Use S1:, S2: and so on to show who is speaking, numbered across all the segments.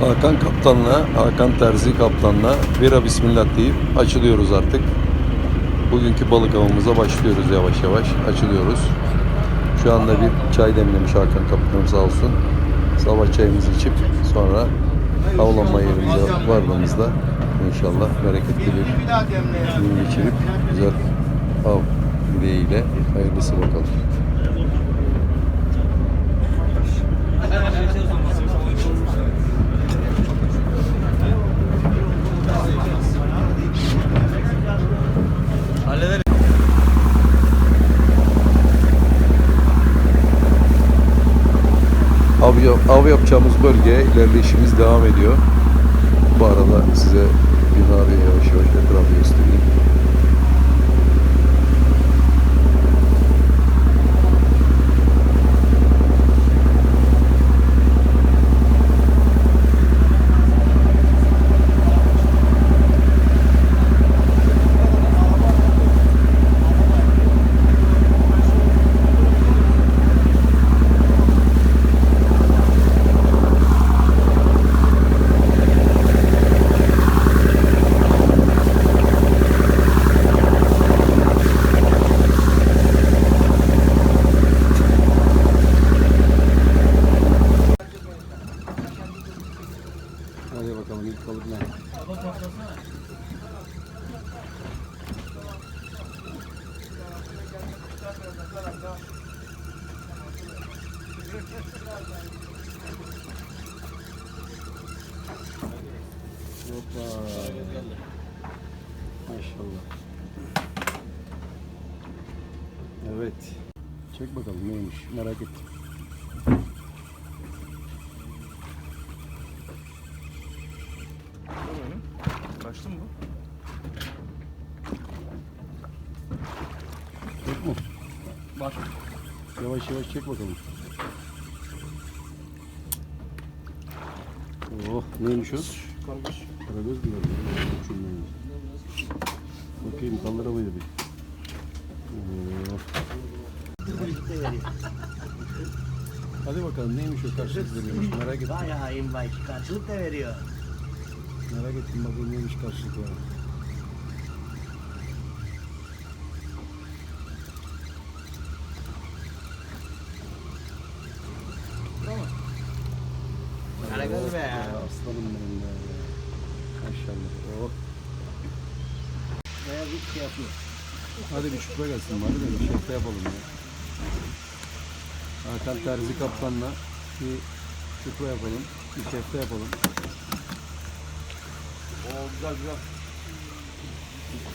S1: Hakan Kaptan'la, Hakan Terzi Kaptan'la bira bismillah deyip açılıyoruz artık. Bugünkü balık avımıza başlıyoruz yavaş yavaş. Açılıyoruz. Şu anda bir çay demlemiş Hakan Kaptanım sağ olsun. Sabah çayımızı içip sonra avlanma yerimize vardığımızda inşallah bereketli bir gün geçirip güzel av dileğiyle hayırlısı bakalım. Av, av yapacağımız bölgeye ilerleyişimiz devam ediyor. Bu arada size binayı yavaş yavaş etrafı göstereyim. Hadi bakalım ilk balık ne? Hoppa. Maşallah. Evet. Çek bakalım neymiş merak ettim.
S2: Kaçtı mı bu?
S1: Yok mu?
S2: Bak.
S1: Yavaş yavaş çek bakalım. Oh neymiş o?
S2: Kardeş.
S1: Karagöz mü? Uçurmayın. Bakayım kaldır havayı bir. Oh. Hadi bakalım neymiş o karşılık veriyormuş merak ettim.
S3: Bayağı invite karşılık da veriyor.
S1: Merak ettim bakayım neymiş karşılık var.
S3: Karagöz be.
S1: Aslanım benim be. Maşallah. Oh.
S3: Bir şey yapıyor.
S1: Hadi bir şutla gelsin bari de bir şefte yapalım ya. Hakan Terzi Kaptan'la bir şutla yapalım. Bir şefte yapalım.
S2: Güzel güzel.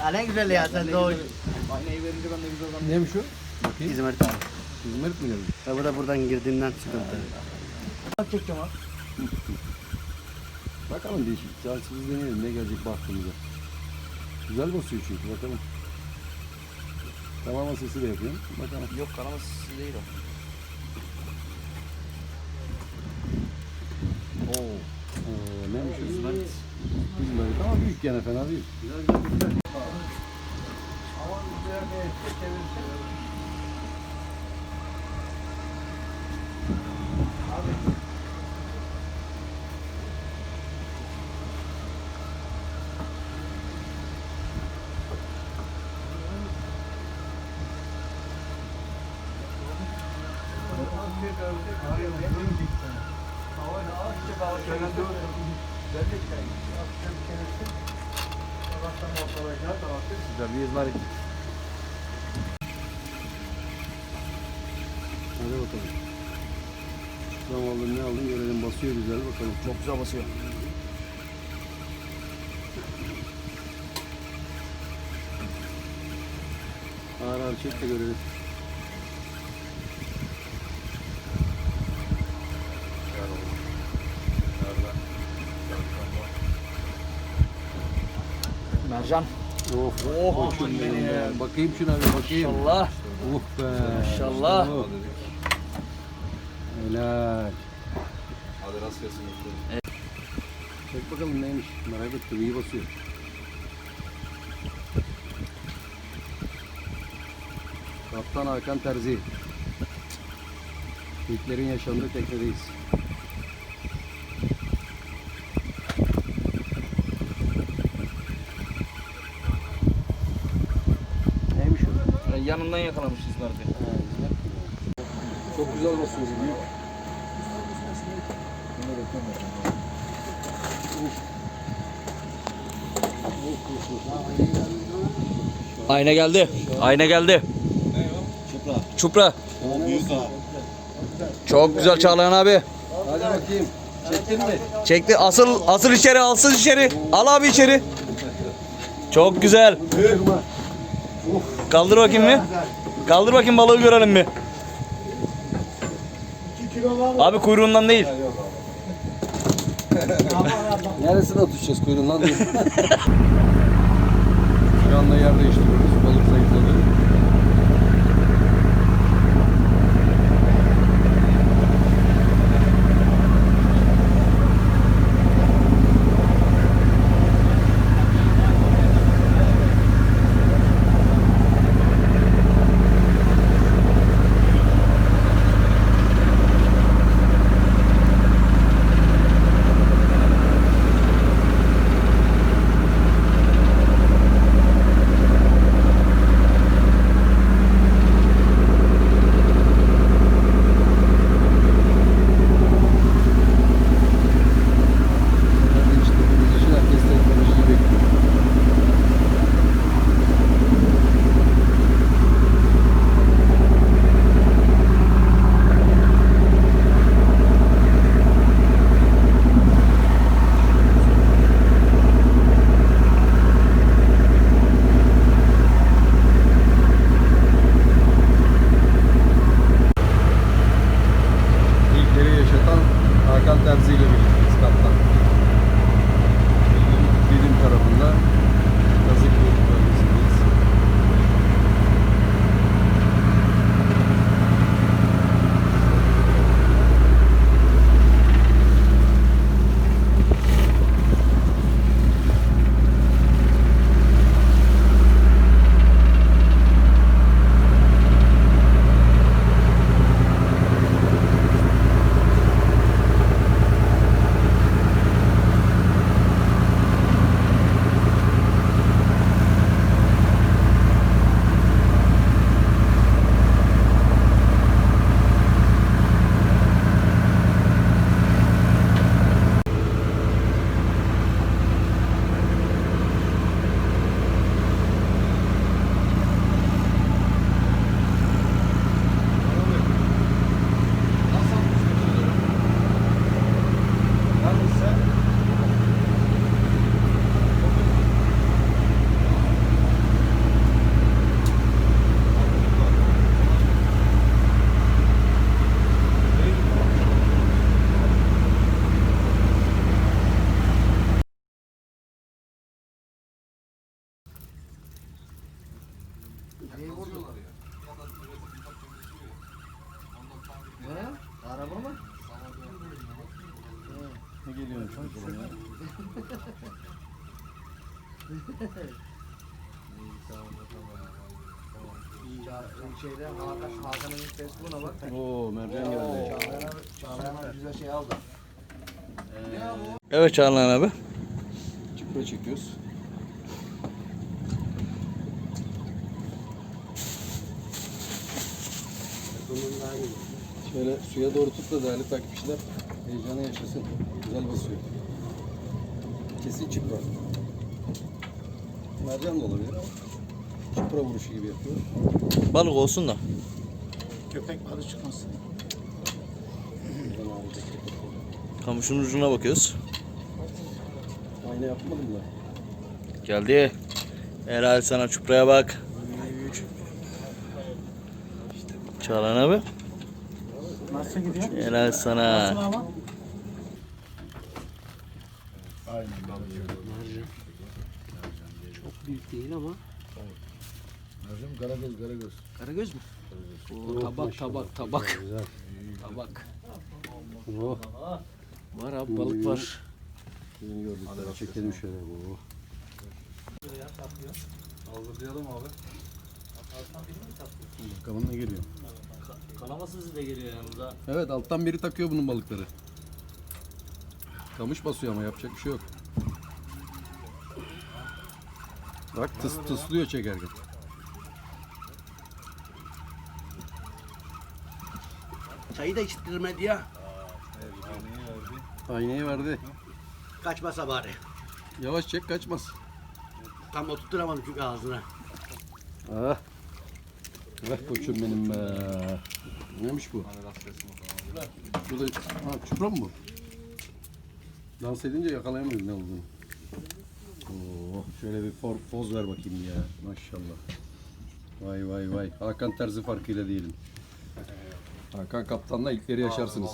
S3: Ya ne güzel ya sen de o
S2: Aynayı verince ben de güzel zannediyorum.
S1: Neymiş o? Bakayım.
S3: İzmir tamam.
S1: İzmarit mi geldi?
S3: Ya bu da buradan girdiğinden sıkıntı. Bak çekeceğim abi.
S1: Bakalım değişik. Şansımız deneyelim ne gelecek baktığımıza. Güzel basıyor çünkü bakalım. Tamam sesi de yapıyorum. Bakalım.
S2: Yok kanaması değil o.
S1: büyük gene fena değil.
S2: Güzel bir izmarit.
S1: Hadi bakalım. Şuradan aldın ne aldın görelim basıyor güzel bakalım.
S2: Çok güzel basıyor.
S1: Ağır ağır çek de görelim.
S2: Mercan.
S1: Of
S2: Oh,
S1: be. Bakayım şuna bir bakayım.
S2: İnşallah.
S1: Uh be.
S2: İnşallah.
S1: Bu. Helal.
S4: Hadi rast gelsin. Evet.
S1: Çek bakalım neymiş. Merak ettim. iyi basıyor. Kaptan Hakan Terzi. Yüklerin yaşandığı teknedeyiz. Neymiş o?
S2: Yanından yakalamışız zaten.
S1: Çok güzel basıyoruz. Büyük.
S2: Ayna geldi. Ayna geldi. Çupra. Çok güzel Çağlayan abi.
S1: Hadi bakayım. Çektin mi?
S2: Çekti. Asıl asıl içeri, asıl içeri. Al abi içeri. Çok güzel. Kaldır bakayım bir. Kaldır bakayım balığı görelim bir. Abi kuyruğundan değil.
S1: Neresine tutacağız kuyruğundan? Şu anda yer değiştiriyoruz.
S3: Araba mı?
S1: Ne geliyormuş bakalım ya.
S3: Şeyde Hakan, Hakan'ın Facebook'una bak.
S1: Oo mercan geldi.
S3: Çağlayan abi, Çağlayan abi güzel şey aldı.
S2: Evet Çağlayan abi.
S1: Çipre çekiyoruz. Şöyle suya doğru tut da değerli takipçiler heyecanı yaşasın. Güzel basıyor. Kesin çipra. Mercan da olabilir ama çipra vuruşu gibi yapıyor.
S2: Balık olsun da.
S3: Köpek balığı çıkmasın.
S2: Kamışın ucuna bakıyoruz.
S1: Ayna yapmadım da.
S2: Geldi. Helal sana çupraya bak. Çağlayan abi.
S3: Nasıl gidiyor?
S2: Helal sana.
S3: ama? Çok büyük değil ama.
S4: Mercan Karagöz Karagöz.
S3: Karagöz mü? Oo, tabak tabak tabak.
S1: Güzel.
S3: Tabak.
S1: Oh.
S3: Var abi balık var.
S1: Yeni gördük. Çekelim şöyle. Oh.
S4: Hazırlayalım abi.
S1: Bakalım ne geliyor.
S2: Kalaması size geliyor yanımıza.
S1: Evet alttan biri takıyor bunun balıkları. Kamış basıyor ama yapacak bir şey yok. Bak tıs tısluyor çekerken.
S3: Çayı da içtirmedi ya.
S1: Aynayı verdi.
S3: Kaçmasa bari.
S1: Yavaş çek kaçmaz.
S3: Tam oturtturamadım çünkü ağzına.
S1: Ah. Ver koçum benim be. Neymiş bu? Bu da ha, çupra mı bu? Dans edince yakalayamıyoruz ne olduğunu. Oo, şöyle bir for, poz ver bakayım ya. Maşallah. Vay vay vay. Hakan Terzi farkıyla diyelim. Hakan Kaptan'la ilkleri yaşarsınız.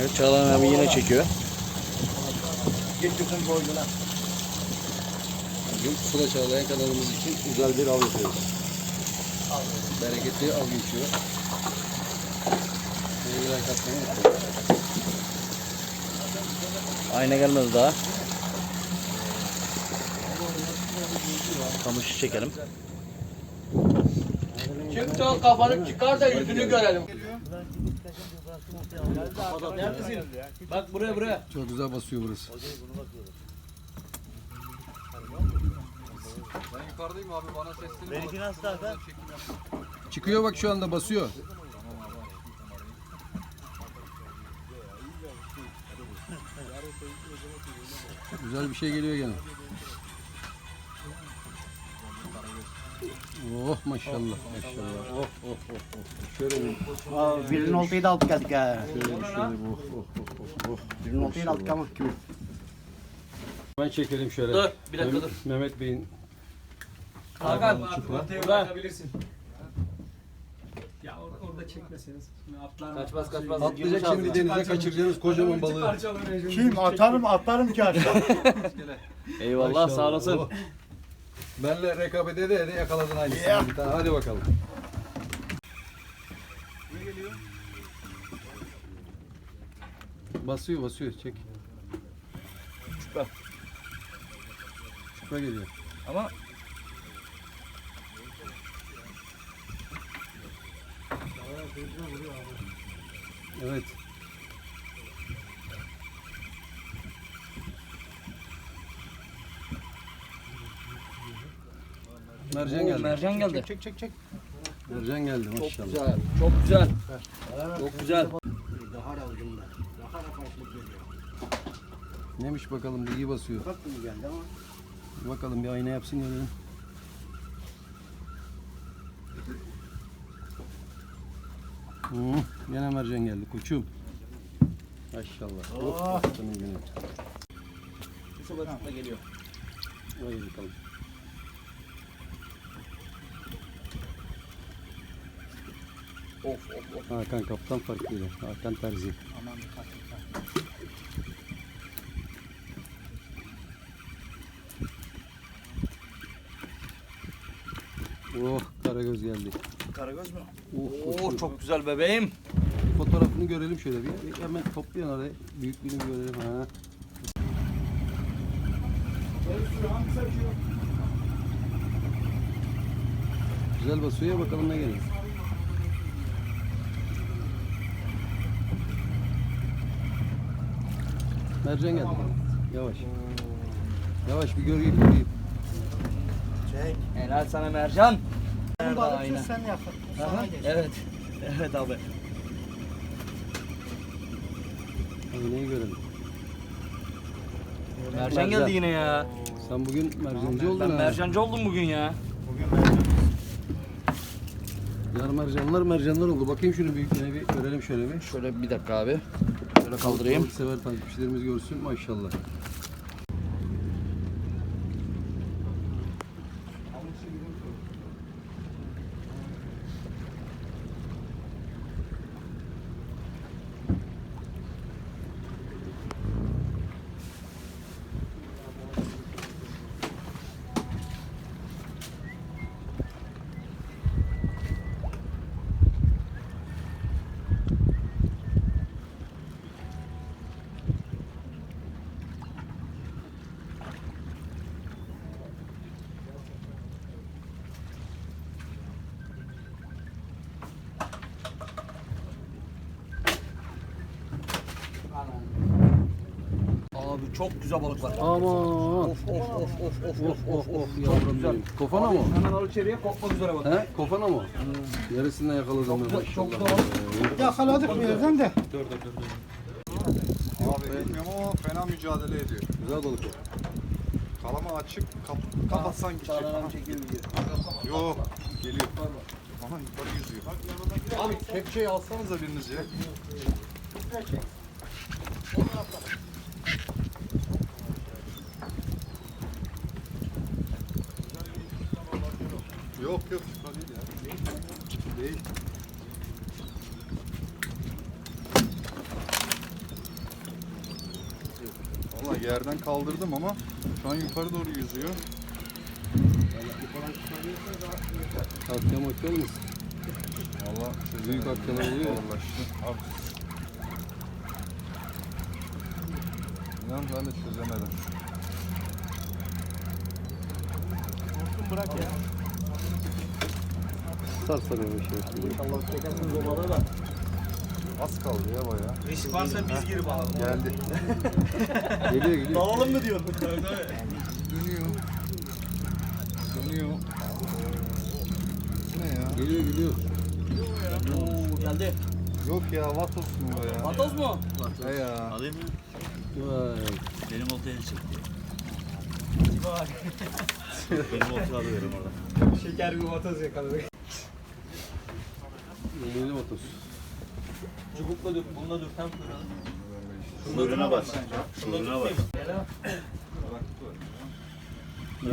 S2: Evet Çağlayan abi yine çekiyor.
S1: Bugün Sıla Çağlayan kanalımız için güzel bir av yapıyoruz. Bereketli av geçiyor. Sevgiler katmayı unutmayın.
S2: Ayna gelmedi daha. Kamışı çekelim.
S3: Çık çok kafanı çıkar da yüzünü görelim.
S2: Bak buraya buraya.
S1: Çok güzel basıyor burası. Çıkıyor bak şu anda basıyor. Güzel bir şey geliyor gene. Oh maşallah maşallah. Oh oh oh. oh. Şöyle bir
S3: Aa, birinin oltayı da aldık geldik ha.
S1: şöyle bir şöyle bir oh oh oh oh. oh.
S3: Birinin oltayı da aldık ama kimin?
S1: Ben çekelim şöyle.
S2: Dur, bir dakika
S1: Mehmet-
S2: dur.
S1: Mehmet Bey'in
S2: Hakan.
S5: Ya or- orada çekmeseniz. Şimdi atlar
S2: Kaçmaz kaçmaz.
S1: atlayacak şimdi denize kaçıracaksınız kocaman balığı.
S6: Kim atarım atlarım ki aşağı.
S2: Eyvallah sağ olasın.
S1: Oh. Benle rekabet ede ede yakaladın aynısını bir tane. Hadi bakalım. Basıyor basıyor çek.
S2: Çupra.
S1: Çupra geliyor.
S2: Ama
S1: Evet. Mercan geldi.
S2: mercan geldi.
S1: Çek çek çek. Mercan geldi maşallah.
S2: Güzel. Çok güzel. Çok güzel.
S3: Daha da ucunda. Daha da karşılık geliyor.
S1: Neymiş bakalım bir iyi basıyor.
S3: Bak gibi geldi ama.
S1: Bakalım bir ayna yapsın görelim. Yine mercan geldi koçum. Maşallah. Oh, aslanım benim.
S2: Kısa batıkla geliyor.
S1: Hadi bakalım.
S2: Of of of.
S1: Hakan kaptan farkıyla. Hakan Terzi. Oh karagöz geldi.
S2: Karagöz mü?
S1: Oh,
S2: Oo çok güzel bebeğim.
S1: Fotoğrafını görelim şöyle bir. Hemen toplayın araya. Büyüklüğünü görelim. Ha. Güzel basıyor ya bakalım ne gelir. Mercan geldi. Yavaş. Yavaş bir göreyim göreyim.
S2: Helal sana mercan.
S6: Balıkçı sen yapın. Sana geç.
S2: Evet. Evet abi.
S1: Aynayı görelim.
S2: Mercan geldi yine ya.
S1: Sen bugün mercancı oldun
S2: Ben
S1: ha.
S2: mercancı oldum bugün ya.
S1: Yar mercanlar mercanlar oldu. Bakayım şunu büyüklüğüne bir görelim şöyle bir.
S2: Şöyle bir dakika abi. Şöyle kaldırayım.
S1: Balık sever takipçilerimiz görsün maşallah.
S2: Çok güzel balık var.
S1: Aman.
S2: Of of of of of
S1: Of of of yavrum benim. Kofana mı?
S2: Hemen al içeriye kopmak üzere bak.
S1: He? Kofana mı? Yarısından yakaladım ben
S2: Çok
S1: maşallah.
S2: güzel balık.
S6: Yakaladık bir yerden de.
S4: Abi bilmiyorum ama fena mücadele ediyor.
S1: Güzel balık o.
S4: Kalama açık, kap, kapatsan gidecek.
S2: Çağlanan çekiyor bir
S4: Yok, geliyor. Aha yukarı yüzüyor. Abi kepçeyi alsanıza biriniz ya. Yok yok şurada değil ya. Değil. Valla yerden kaldırdım ama şu an yukarı doğru yüzüyor.
S1: Akşam akşam mısın?
S4: Valla
S1: Büyük akşam oluyor.
S4: Zorlaştı. Abi. İnan ben de çözemedim.
S1: Sar sar yavaş yavaş.
S2: İnşallah çekersiniz o balığı da.
S4: Az kaldı ya baya.
S2: Risk varsa biz girip alalım.
S4: Geldi.
S1: Geliyor geliyor.
S2: Dalalım mı diyorsun?
S4: Dönüyor. Dönüyor. Bu ne ya?
S1: Geliyor geliyor.
S2: Oo geldi.
S4: Yok ya Vatos mu bu ya?
S2: Vatoz mu?
S4: He ya.
S2: Alayım mı?
S1: Vay.
S2: Benim oltaya çekti. Bak. Benim oltaya alıyorum orada.
S5: Şeker bir vatoz yakaladık.
S1: Yeni motos.
S2: Çubukla dök, bununla dök. Tam
S6: Sınırına bas.
S2: Şunlarına bak.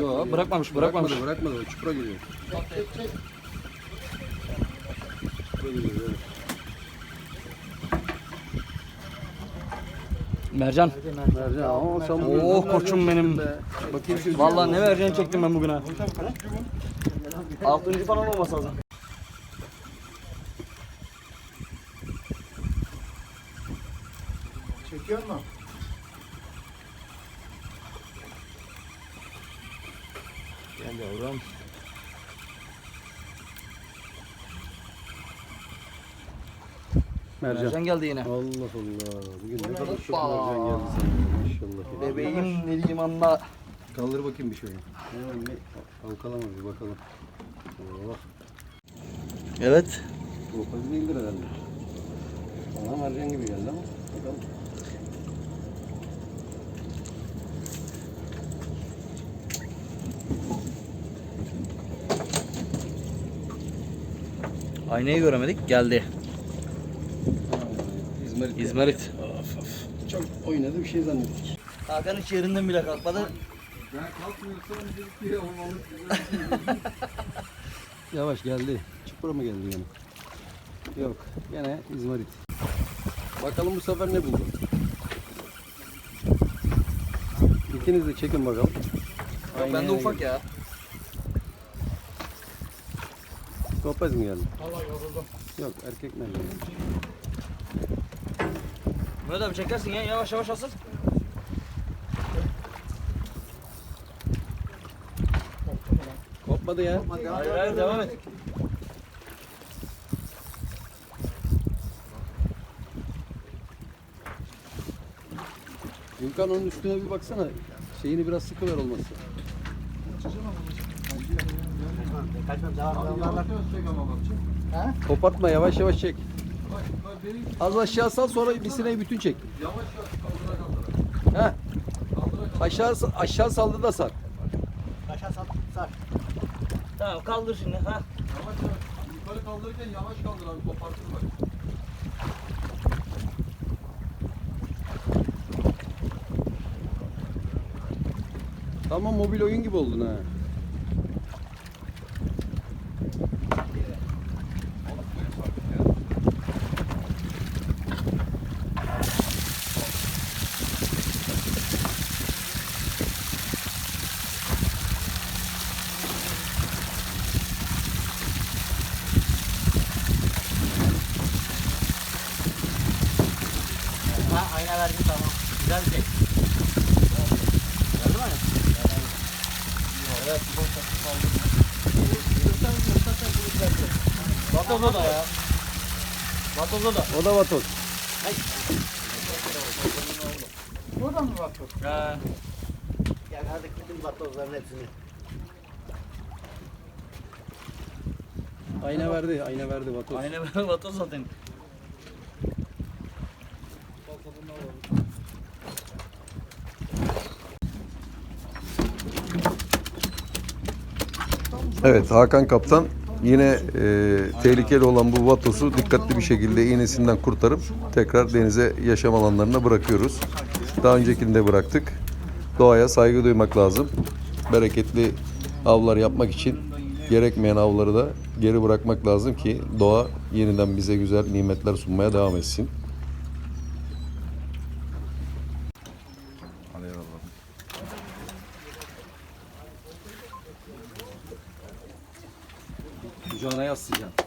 S1: Yok bırakmamış bırakmamış. Bırakmadı bırakmadı. Çupra geliyor. Çupra geliyor. evet.
S2: Mercan.
S1: Mercan sen
S2: Oo,
S1: ne
S2: koçum
S1: mercan
S2: benim.
S1: Bakayım şu
S2: Vallahi ne vereceğini çektim ben bugün ha. Altıncı falan olması lazım.
S6: Çekiyor mu?
S2: Gel yavrum.
S1: Mercan.
S2: Mercan geldi yine.
S1: Allah Allah. Bugün ne kadar çok mercan geldi sana. Maşallah.
S2: Bebeğim ne diyeyim anda.
S1: Kaldır bakayım bir şöyle. Hemen bir bakalım. Oh.
S2: Evet.
S1: Kopaz değildir herhalde. Bana mercan gibi geldi ama. Bakalım.
S2: Aynayı göremedik. Geldi.
S1: İzmarit.
S2: İzmarit.
S1: Çok oynadı bir şey zannettik.
S2: Hakan hiç yerinden bile kalkmadı.
S4: Ben kalkmıyorsam ki olmalı.
S1: Yavaş geldi. Çupra mı geldi yine? Yok. Yine İzmarit. Bakalım bu sefer ne buldu? İkiniz de çekin bakalım.
S2: Yok, bende ufak ya.
S1: Kopaz mı geldi? Yok erkek mercan.
S2: Mehmet abi çekersin ya yavaş yavaş asıl.
S1: Kopmadı ya.
S2: Hayır hayır devam et.
S1: Gülkan onun üstüne bir baksana. Şeyini biraz sıkıver olması. Kopartma yavaş yavaş çek. Az aşağı sal sonra bir sineği bütün çek. He. Aşağı aşağı saldı da sar.
S6: Aşağı sar. Sar.
S2: Tamam kaldır şimdi ha.
S1: Yukarı kaldırırken yavaş kaldır abi kopartır bak. Tamam mobil oyun gibi oldun ha.
S2: Ha ayna verdim tamam. Güzel bir şey. Geldi mi? Evet. Vatoz da ya. Vatoz da.
S1: O da vatoz.
S6: Burada mı var?
S3: Gel hadi bütün batozların hepsini.
S1: Ayna verdi, ayna verdi Batu.
S2: Aynen vatoz zaten.
S7: Evet Hakan Kaptan yine e, tehlikeli olan bu vatosu dikkatli bir şekilde iğnesinden kurtarıp tekrar denize yaşam alanlarına bırakıyoruz. Daha öncekinde bıraktık. Doğaya saygı duymak lazım. Bereketli avlar yapmak için gerekmeyen avları da geri bırakmak lazım ki doğa yeniden bize güzel nimetler sunmaya devam etsin.
S1: Kucağına yaslayacaksın.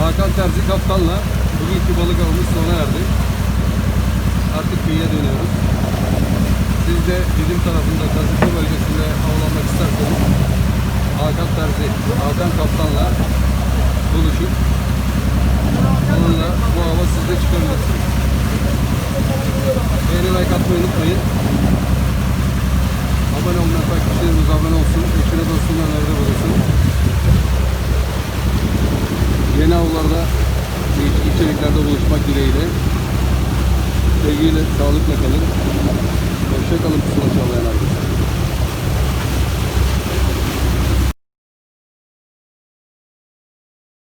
S1: Hakan Terzi Kaptan'la bugünkü balık avımız sona erdi. Artık kıyıya dönüyoruz. Siz de bizim tarafında Kazıklı bölgesinde avlanmak isterseniz Hakan Terzi, Hakan Kaptan'la buluşup onunla bu hava sizde çıkabilirsiniz. Beğeni like atmayı unutmayın. Abone olmayan takipçilerimiz abone olsun. Eşine dostuna nerede bulursun. Yeni avlarda içeriklerde buluşmak dileğiyle. Sevgiyle, sağlıkla kalın. Hoşça kalın pusula çalayan herkese.